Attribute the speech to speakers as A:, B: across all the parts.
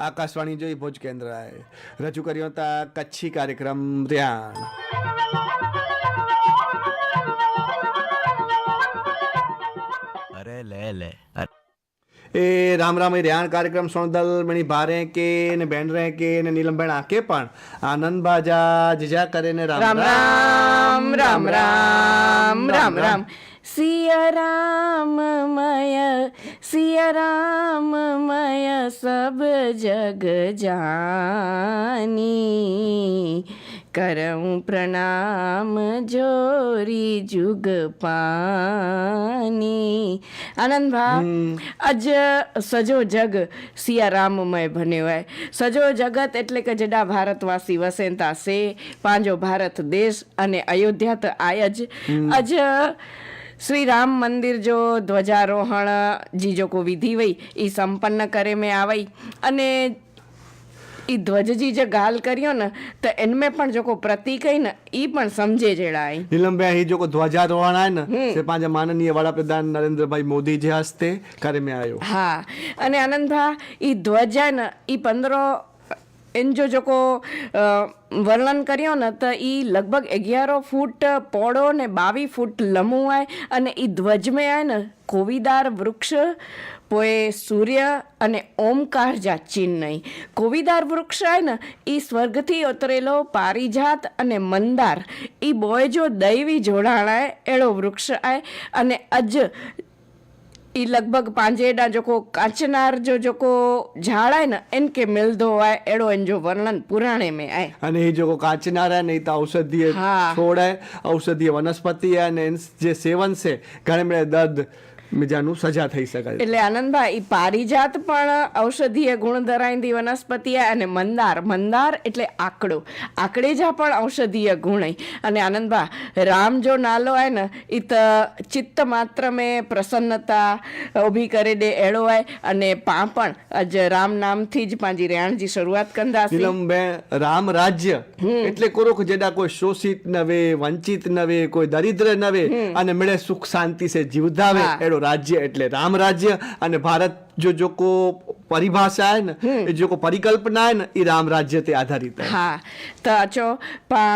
A: આકાશવાણી જોઈ ભોજ કેન્દ્રએ. રજૂ કર્યો હતા કચ્છી કાર્યક્રમ ધ્યાન.
B: અરે લે લે.
A: એ રામ રામ એ રિયાણ કાર્યક્રમ સોણદલ મણી ભારે કે ને બેન રે કે ને નીલમબેન આકે પણ આનંદ બાજા જીજા કરે ને રામ
C: રામ રામ રામ. રામ રામ. સિયા રામમય સબ જગ જાની કરઉં પ્રણામ જોરી જુગ પાની આનંદભા અજ સજો જગ સિયારામમય બન્યો હોય સજો જગત એટલે કે જડા ભારતવાસી વસેતા સે પાંજો ભારત દેશ અને અયોધ્યા તો આય જ અજ શ્રી રામ મંદિર જો ધ્વજારોહણ જીજોકો વિધિ વઈ એ સંપન્ન કરે મેં આવાઈ અને એ ધ્વજજી જે ગાલ કર્યો ને તો એનમે પણ જોકો પ્રતીક હે ને એ પણ સમજે જેડા
A: હે નીલમબે હી જોકો ધ્વજારોહણ આય ને તે પાંચ માનનીય વડાપ્રધાન નરેન્દ્રભાઈ મોદી જે હસ્તે કરે મેં આયો.
C: હા. અને આનંદભા એ ધ્વજા ને એ પંદરો એન જો જોકો વર્ણન કર્યો ને તો એ લગભગ અગિયારો ફૂટ પોળો ને બાવી ફૂટ લંબુ આય અને એ ધ્વજમે આય ને કોવિદાર વૃક્ષ પોએ સૂર્ય અને ઓમકાર જા ચિહ્ન કોવીદાર વૃક્ષ આય ને એ સ્વર્ગથી ઉતરેલો પારિજાત અને મંદાર એ બોય જો દૈવી જોડાણાય એળો વૃક્ષ આય અને અજ ई लगभग पांजेडा जोको कांचनार जो जोको झाड़ है ना इनके मिलदो है एड़ो इन जो वर्णन पुराणे में है
A: અને એ જો કાચનાર है નહીં તો ઔષધીય
C: હા.
A: છોડ है ઔષધીય વનસ્પતિ है અને એન જે સેવન છે ઘણે મળે દર્દ બીજાનું સજા થઈ શકે.
C: એટલે આનંદભાઈ પારિજાત પણ ઔષધીય ગુણ ધરાવતી વનસ્પતિ અને મંદાર. મંદાર એટલે આકડો. આકડેજા પણ ઔષધીય ગુણ અને આનંદભા રામ જો નાલો હે ને એ ચિત્ત માત્ર મેં પ્રસન્નતા ઊભી કરી દે એળો હે. અને પા પણ અજ રામ નામથી જ પાંજી રેણજી શરૂઆત કંદા
A: બે રામ રાજ્ય એટલે કોરોક જેડા કોઈ શોષિત નવે વંચિત નવે કોઈ દરિદ્ર નવે અને મળે સુખ શાંતિ સે જીવધાવે
C: હા.
A: એડો રાજ્ય એટલે રામ રાજ્ય અને ભારત જો જો કો પરિભાષા है ना એ જો કો પરિકલ્પના है ना એ રામ રાજ્ય તે આધારિત है
C: હા તો અચો પા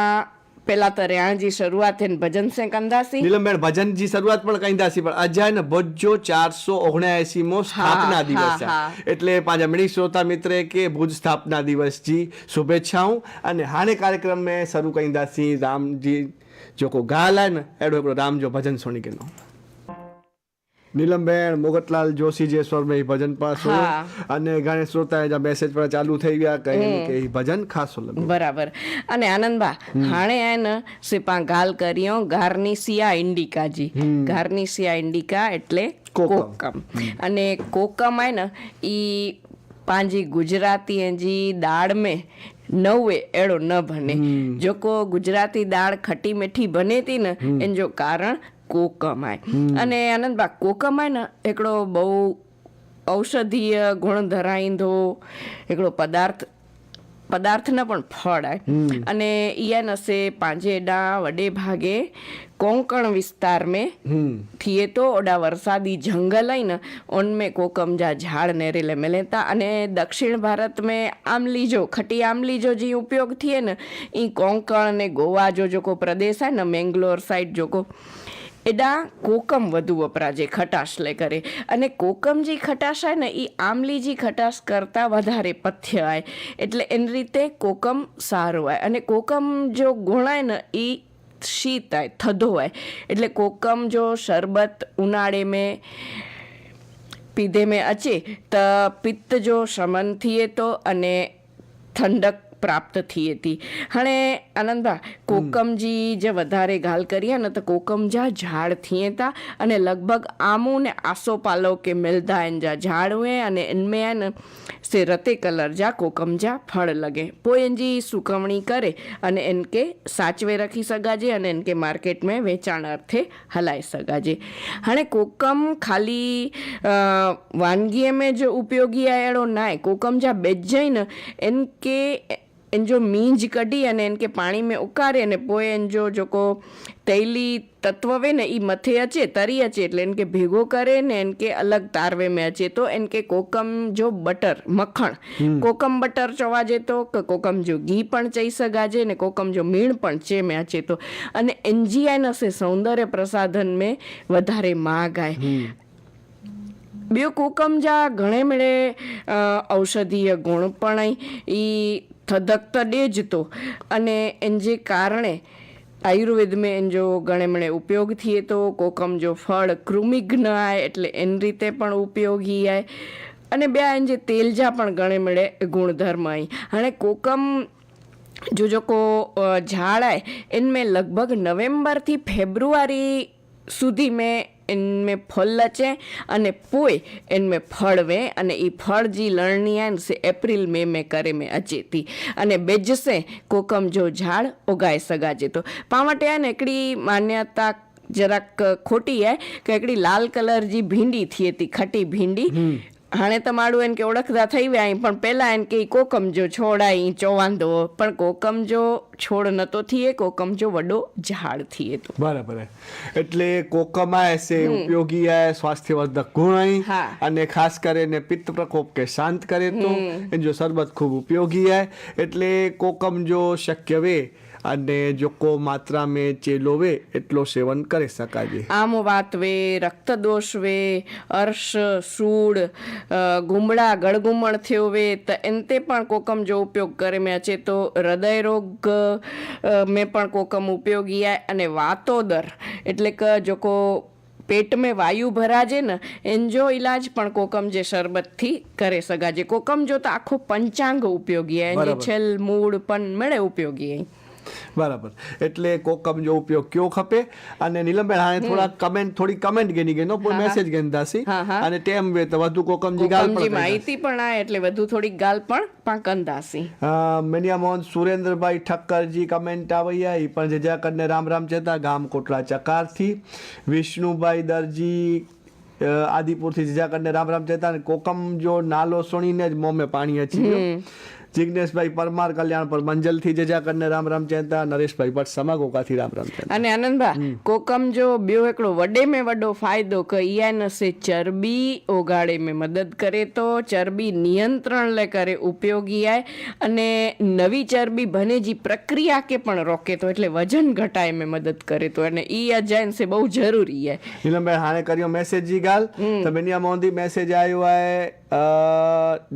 C: પેલા તો રેણજી શરૂઆત થઈને ભજન સે કંદાસી
A: નીલમબેન ભજનજી શરૂઆત પણ કહી દાસી પણ અજાય ને ભજો ચારસો ઓગણ્યાસી મો સ્થાપના
C: હા,
A: દિવસ છે
C: હા.
A: એટલે પાંજા મિણી શ્રોતા મિત્રે કે ભુજ સ્થાપના દિવસ જી શુભેચ્છાઓ અને હાને કાર્યક્રમ में શરૂ કહી દાસી રામજી જો કો ગાલ है ને એડો એકડો રામ જો ભજન સોની કે નો નીલમબેન મોગતલાલ જોશી જે સ્વર में ઈ ભજન પાસો. અને ગાણે શ્રોતા જા મેસેજ પર ચાલુ થઈ ગયા કહે કે ભજન ખાસો લગો.
C: બરાબર. અને આનંદબા હાણે એન સિપા ગાલ કર્યો ગાર્નિસિયા ઇન્ડિકાજી. ગાર્નિસિયા ઇન્ડિકા એટલે
A: કોકમ.
C: અને કોકમ આય ને ઈ પાંજી ગુજરાતી એજી દાળ में નવે એડો ન ભને. જો કો ગુજરાતી દાળ ખટી મીઠી બને તી ને એન જો કારણ કોકમ આય અને આનંદબા કોકમ આય ને એકડો બહુ ઔષધીય ગુણ ધરાઈંદો એકડો પદાર્થ પદાર્થના પણ ફળ આય અને ઈયા નસે પાંજેડા વડે ભાગે કોંકણ વિસ્તાર में थिए तो ओडा वरसादी जंगल है न उनमें कोकम जा झाड़ नेरेले मिले था અને દક્ષિણ ભારત में आमली जो खटी आमली जो जी उपयोग थिए न ई कोंकण ने गोवा जो जेको प्रदेश आहे न મેંગ્લોર સાઈડ જોકો એ ડા કોકમ વધુ વપરાજે ખટાશ લે કરે અને કોકમ જે ખટાશ આવે ને એ આમલી જે ખટાશ કરતાં વધારે પથ્ય આવે એટલે એની રીતે કોકમ સારું આવે અને કોકમ જો ગુણાય ને એ શીત આવે થધો આવે એટલે કોકમ જો શરબત ઉનાળે મેં, પીધે મેં અચે, તો પિત્ત જો શમન થઈએ તો અને ઠંડક પ્રાપ્ત થઈ હતી. હણે આનંદભા કોકમજી જે વધારે ગાલ કરીએ ને તો કોકમજા ઝાડ થીએતા અને લગભગ આમો ને આસો પાલો કે મિલદા એન જા ઝાડ હુએ અને એનમે એન સે રતે કલર જા કોકમજા ફળ લગે. પોઈ એનજી સુકવણી કરે અને એનકે સાચવે રાખી સગાજે અને એનકે માર્કેટમાં વેચાણ અર્થે હલાઈ સગાજે. હણે કોકમ ખાલી વાનગીએ મેં જે ઉપયોગી આયડો નાય. કોકમજા બેજ જઈને એન કે એને જો મીંજ કઢી અને એને કે પાણીમાં ઉકારે અને પોએ એને જો જોકો તૈલી તત્વ વે ને એ મથે અચે તરી અચે એટલે એને કે ભેગો કરે ને એને કે અલગ તારવે મેં અચે તો એને કે કોકમ જો બટર મખણ કોકમ બટર ચવાજે તો કે કોકમ જો ઘી પણ ચઈ સગાજે ને કોકમ જો મીણ પણ છે મેં અચે તો. અને એનજીઆઈના સે સૌંદર્ય પ્રસાધન મેં વધારે માગ આય બે કુકમ જા ઘણે મળે ઔષધીય ગુણ પણ એ ધધકતા ડેજતો અને એને જે કારણે આયુર્વેદ મેં એન જો ગણેમણે ઉપયોગ થઈએ તો કોકમ જો ફળ કૃમિઘ્ન આય એટલે એન રીતે પણ ઉપયોગી આય. અને બે એન જે તેલજા પણ ગણેમણે ગુણધર્મ અહીં અને કોકમ જોજોકો ઝાડાય એને મેં લગભગ નવેમ્બરથી ફેબ્રુઆરી સુધી મેં इनमें फल लचे अने पोइ इनमें फल वे अने ई फल जी लड़नी आहिनि से अप्रैल मई में, में करे में अचे थी अने ॿिजसे कोकम जो झाड़ उगाए सघाजे थो पाण वटि आहे न हिकिड़ी मान्यता જરાક ખોટી હે કે એકડી લાલ કલર જી ભીંડી થયે હતી ખટી ભીંડી હાણે તમારું એને કે ઓળખતા થઈ વ્યા પણ પહેલાં એને કે કોકમજો છોડા ઈ ચોવાંધો પણ કોકમજો છોડ નતો થઈએ કોકમજો વડો ઝાડ થઈએ તો.
A: બરાબર એટલે કોકમાય છે ઉપયોગી આય સ્વાસ્થ્યવર્ધક ગુણ અને ખાસ કરીને પિત્ત પ્રકોપ કે શાંત કરે તો એનો શરબત ખૂબ ઉપયોગી આય એટલે કોકમજો શક્ય વે અને જોકો માત્રા મેં ચેલો વે એટલો સેવન કરી શકાય.
C: આમ વાત વાતવે રક્તદોષ વે અર્શ સૂળ ગુમડા ગળગુમણ થયો વે તો એનતે પણ કોકમ જો ઉપયોગ કરે. મેં છે તો હૃદય રોગ મેં પણ કોકમ ઉપયોગી અને વાતો દર એટલે કે જોકો પેટમાં વાયુ ભરાજે ને એનજો ઇલાજ પણ કોકમ જે શરબતથી કરે સગાજે. કોકમ જો તો આખો પંચાંગ ઉપયોગી એની છેલ મૂળ પણ મળે ઉપયોગી અહીં
A: બરાબર. એટલે કોકમ જો ઉપયોગ કયો ખપે? અને નીલમબેન હાને થોડા કમેન્ટ થોડી કમેન્ટ ગેની ગેનો પણ મેસેજ ગેંદાસી. અને ટેમ વે તો વધુ કોકમજી ગાલ પણ
C: માહિતી પણ આ એટલે વધુ થોડી ગાલ પણ પાંકંદાસી
A: મેનિયા મોહન સુરેન્દ્રભાઈ ઠક્કરજી કમેન્ટ આવૈયા એ પણ જજા કરને રામ રામ ચેતા ગામ કોટલા ચકારથી. વિષ્ણુભાઈ દરજી આદિપુર આદિપુરથી જજા કરીને રામ રામ ચેતા કોકમ જો નાલો સુણીને જ મોમે પાણી અચી ગયો. જિજ્ઞેશભાઈ પરમાર કલ્યાણપુર મંજલથી જજા કરીને રામ રામ ચેતા નરેશભાઈ ભટ્ટ સમા ગોકાથી રામ રામ ચેતા
C: અને આનંદભા કોકમ જો બ્યો એકડો વડે મેં વડો ફાયદો કૈયા નસે ચરબી ઓગાળે મેં મદદ કરે તો ચરબી નિયંત્રણ લે કરે ઉપયોગી આય અને નવી ચરબી ભને જી પ્રક્રિયા કે પણ રોકે તો એટલે વજન ઘટાય મેં મદદ કરે તો અને ઈ અજાયન સે બહુ જરૂરી હે
A: નીલમભાઈ હાણે કર્યો મેસેજ જી ગાલ. તો બેનિયા મોંધી મેસેજ આવ્યો હે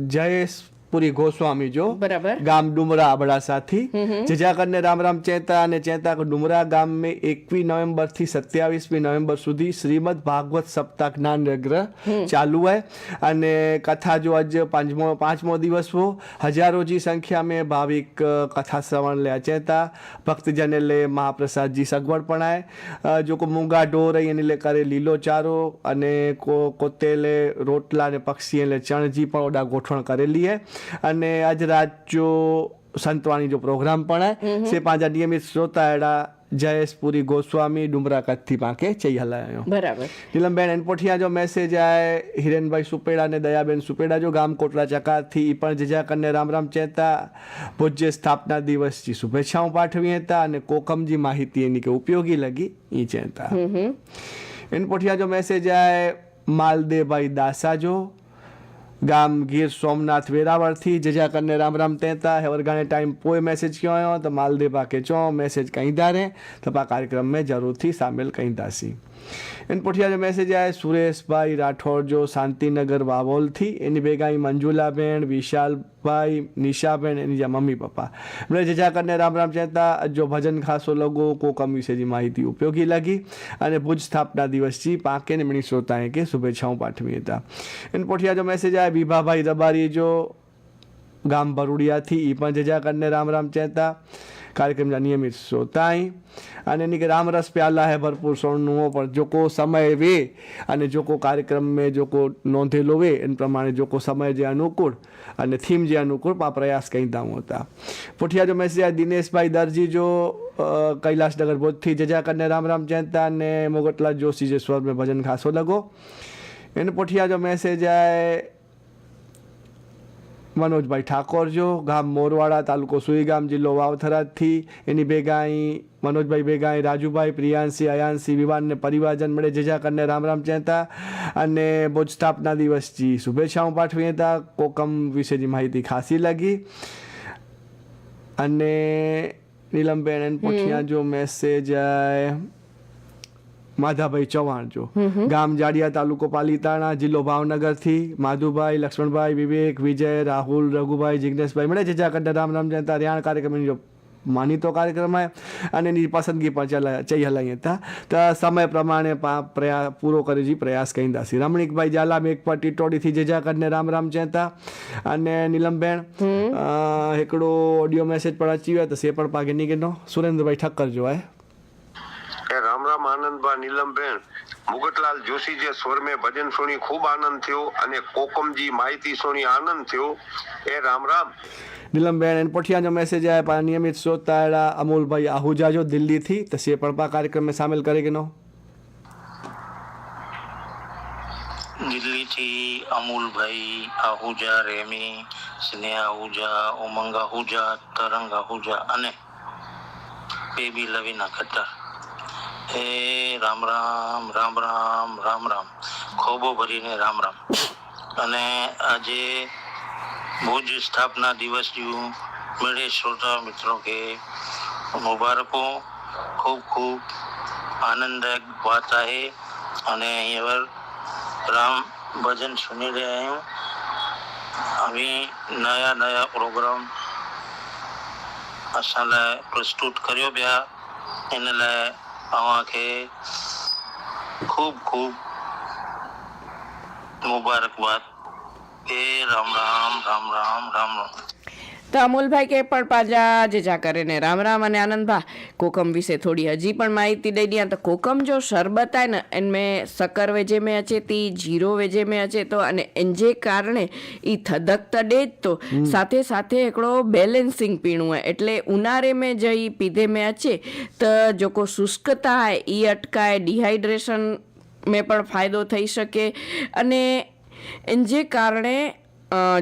A: જયેશ પુરી ગોસ્વામી જો
C: બરાબર.
A: ગામ ડુમરા અબડાસાથી જજાકરને રામ રામ ચેતા અને ચેતા ડુમરા ગામ મેં એકવી નવેમ્બરથી સત્યાવીસમી નવેમ્બર સુધી શ્રીમદ ભાગવત સપ્તાહ જ્ઞાન ગ્રહ ચાલુ હૈ અને કથા જો આજ પાંચમો પાંચમો દિવસ હો હજારો જી સંખ્યા મેં ભાવિક કથા શ્રવણ લે ચેતા. ભક્તજન લે મહાપ્રસાદજી સગવડ પણાય જો કો મૂંગા ઢોર એને લે કરે લીલો ચારો અને કો કોતેલે રોટલા ને પક્ષી એટલે ચણજી પણ ઓડા ગોઠવણ કરેલી હે. અને આજ રાત જો સંતવાણી જો પ્રોગ્રામ પણ છે પાંજા નિયમિત શ્રોતા એડા જયેશ પુરી ગોસ્વામી ડુમરા કચ્છથી પાંખે ચૈયાલાયો
C: બરાબર.
A: નીલમબેન એનપોઠિયા જો મેસેજ આય હિરેનભાઈ સુપેડા અને દયાબેન સુપેડા જો ગામ કોટલા ચકાથી પણ જજા કન્યા રામ રામ ચેતા પૂજ્ય સ્થાપના દિવસથી શુભેચ્છાઓ પાઠવી હતા અને કોકમજી માહિતી એની કે ઉપયોગી લગી ઈ ચેતા એનપોઠિયા જો મેસેજ આય માલદેભાઈ દાસા જો ગામ ગીર સોમનાથ વેરાવળથી જજા કરીને રામ રામ તહેતા है वरगाने टाइम पोइ मैसेज कयो आयो त मालदेव के चो मैसेज कईंदा रहे त पा कार्यक्रम में ज़रूर थी शामिल कईंदासीं इन એન પોઠિયા મેસેજ આવે સુરેશભાઈ રાઠોડ જો શાંતિનગર, વાવોલથી. એની ભેગા મંજુલાબેન, વિશાલભાઈ, નિશાબેન, એની જ્યાં મમ્મી, પપ્પા. એમણે જજા કરીને રામ રામ ચહેતા જો ભજન ખાસો લગો કો કમ વિશેની માહિતી ઉપયોગી લાગી. અને ભુજ સ્થાપના દિવસથી પાંકે ને મણી શ્રોતાએ કે શુભેચ્છાઓ પાઠવી હતા. એન પોઠિયા જો મેસેજ આવે બીભાભાઈ રબારી જો ગામ ભરૂડિયાથી. એ પણ જજા કરીને રામ રામ ચહેતા कार्यक्रम नियमित શ્રોતાએ અને એની કે રામરસ પ્યાલા હે ભરપૂર સ્વર્ણુઓ પણ જો કો સમય વે અને જો કો કાર્યક્રમ મેં જો કો નોંધેલો વે, એન પ્રમાણે જો કો સમય જે અનુકૂળ અને થીમ જે અનુકૂળ પા પ્રયાસ કહી દાઉં હોતા. પુઠિયા જો મેસેજ આ દિનેશભાઈ દરજી જો કૈલાસનગર ભોજથી જજા કરને રામ રામ જયંતા અને મોગટલાલ જોશી જે સ્વર મેં ભજન ખાસો લગો. એને પુઠિયા જો મેસેજ આય મનોજભાઈ ઠાકોર જો ગામ મોરવાડા તાલુકો સુઈગામ જિલ્લો વાવથરાજથી. એની ભેગા અહીં મનોજભાઈ ભેગા અહીં રાજુભાઈ પ્રિયાંશી અયાંશી વિવાનને પરિવારજન મળે. જેજા કરીને રામ રામ ચેતા અને બોજ સ્થાપના દિવસથી શુભેચ્છાઓ પાઠવી હતા કોકમ વિશેની માહિતી ખાસી લાગી. અને નીલમબેન પોઠિયા જો મેસેજ આય. માધાભાઈ ચૌહાણ જો. ગામ જાડિયા તાલુકો પાલીતાણા જિલ્લો ભાવનગરથી માધુભાઈ લક્ષ્મણભાઈ વિવેક વિજય રાહુલ રઘુભાઈ જિગ્નેશભાઈ મળે છે જ્યાં રામ રામ જયંતા રિયાણ કાર્યક્રમની જો માનીતો કાર્યક્રમ અને એની પસંદગી પણ ચલાઈ હતા. તો સમય પ્રમાણે પ્રયાસ પૂરો કરી જી પ્રયાસ કહીદાસી રમણીકભાઈ ઝાલા મેઘપર ટીટોડીથી જજાકરને રામ રામ ચેતા અને નીલમબેન એકડો ઓડિયો મેસેજ પણ અચીવ્યો તો સે પણ પાગે નીકળનો સુરેન્દ્રભાઈ ઠક્કર
D: જોવાય. આનંદબા નીલમબેન મુગટલાલ જોશી જે સ્વરમે ભજન સુણી ખૂબ આનંદ થયો અને કોકમજી માહિતી સુણી આનંદ થયો. એ રામ રામ.
A: નીલમબેન એન પઠિયાનો મેસેજ આયા નિયમિત શ્રોતા અમુલભાઈ આહુજા જો દિલ્હીથી તસીએ પડપા કાર્યક્રમ મેં સામેલ કરેગનો
E: દિલ્હીથી અમૂલભાઈ આહુજા રેમી સ્નેહ આહુજા ઉમંગ આહુજા તરંગ આહુજા અને બેબી લવિના ખટ્ટર એ રામ રામ રામ રામ રામ રામ ખોબો ભરીને રામ રામ અને આજે ભુજ સ્થાપના દિવસ થયું મેળે શ્રોતા મિત્રો કે મુબારકો ખૂબ ખૂબ आनंददायक बात आहे અને અહીંયા राम भजन सुनी रहे हैं अभी नया नया प्रोग्राम असां लाइ प्रस्तुत करियो पिया इन लाइ तव्हांखे खूब खूब मुबारकबाद हे राम राम राम राम राम राम
C: તો અમૂલભાઈ કે પણ પાજા જેજા કરે ને રામ રામ અને આનંદભા. કોકમ વિશે થોડી હજી પણ માહિતી દઈ દઈએ. તો કોકમ જો શરબત આય ને એને મેં સકર વેજે મેં અચેતી જીરો વેજે મેં અચેતો અને એનજે કારણે એ થધકતા ડે જ તો. સાથે સાથે એકડો બેલેન્સિંગ પીણું હોય. એટલે ઉનાળે મેં જઈ પીધે મેં અચે તો જોકો શુષ્કતા હોય એ અટકાય ડિહાઇડ્રેશન મેં પણ ફાયદો થઈ શકે. અને જે કારણે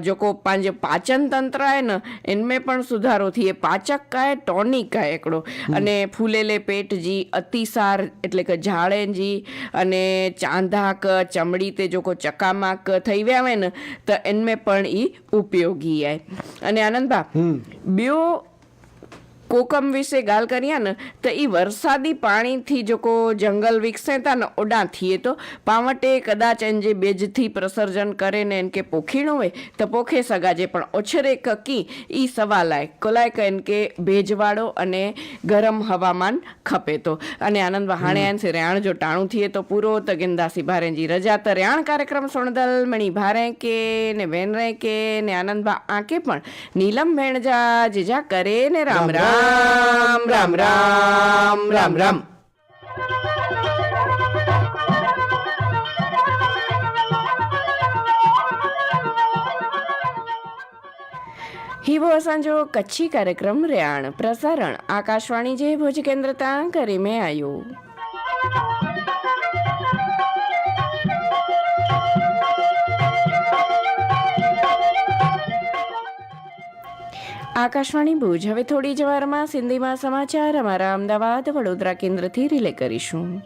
C: जो पांज पाचन तंत्र है ना इनमें पण सुधारो थिए पाचक का है टॉनिक आहे हिकिड़ो अने फूलेले पेट जी अतिसार એટલે કે ઝાડેન જી અને ચાંધાક ચમડી તે જો કો ચકામાક થઈ વ્યા હોય ને તો એનમે પણ ઈ ઉપયોગી આય અને આનંદબા બ્યો કોકમ વિશે ગાલ કરીએ ને તો એ વરસાદી પાણીથી જો કો જંગલ વિકસેતા ને ઓડા થઈએ તો. પાવટે કદાચ એને જે બેજથી પ્રસર્જન કરે ને એને કે પોખીણું હોય તો પોખે સગાજે પણ ઓછરે કકી એ સવાલાય કોલાયક એને કે ભેજવાળો અને ગરમ હવામાન ખપે તો. અને આનંદ વહાણે આનસે રેણ જો ટાણું થઈએ તો પૂરો તો ગિંદાસી ભારેજી રજા. તો રેણ કાર્યક્રમ સોણદલ મણી ભારે કે ને વેન રે કે ને આનંદભા આંકે પણ. નીલમ ભેણજા જીજા કરે ને રામ. રામ. રામ રામ રામ રામ રામ. હિબો અસાંજો કચ્છી કાર્યક્રમ રેણ પ્રસારણ. આકાશવાણી જે ભુજ કેન્દ્ર તાં કરી મેં આવ્યું આકાશવાણી ભુજ. હવે થોડી જ વારમાં સિંધીમાં સમાચાર. અમારા અમદાવાદ વડોદરા કેન્દ્રથી રિલે કરીશું.